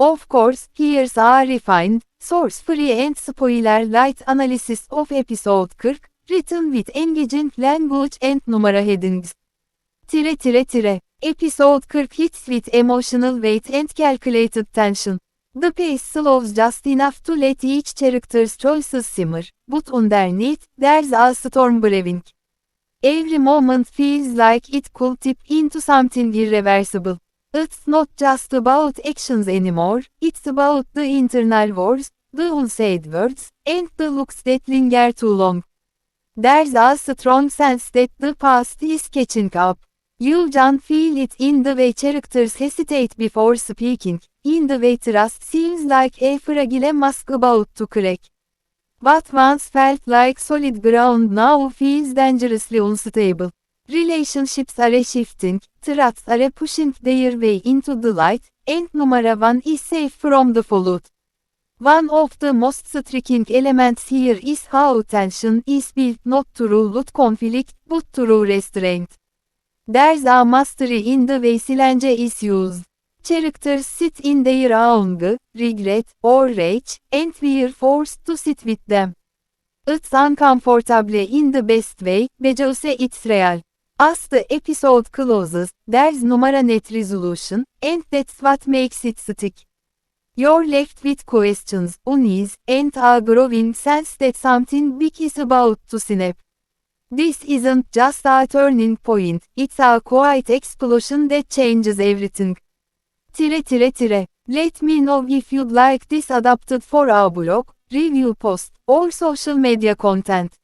Of course, here's a refined, source-free and spoiler-light analysis of episode 40, written with engaging language and numara headings. Tire tire tire. Episode 40 hits with emotional weight and calculated tension. The pace slows just enough to let each character's choices simmer, but underneath, there's a storm brewing. Every moment feels like it could tip into something irreversible. It's not just about actions anymore, it's about the internal wars, the unsaid words, and the looks that linger too long. There's a strong sense that the past is catching up. You can feel it in the way characters hesitate before speaking, in the way trust seems like a fragile mask about to crack. What once felt like solid ground now feels dangerously unstable. Relationships are shifting, threats are pushing their way into the light, and number one is safe from the fallout. One of the most striking elements here is how tension is built not through loot conflict, but through restraint. There's a mastery in the way silence is used. Characters sit in their anger, regret, or rage, and we're forced to sit with them. It's uncomfortable in the best way, because it's real. As the episode closes, there's numara net resolution, and that's what makes it stick. You're left with questions, unease, and a growing sense that something big is about to snap. This isn't just a turning point, it's a quiet explosion that changes everything. Tire tire tire. Let me know if you'd like this adapted for a blog, review post, or social media content.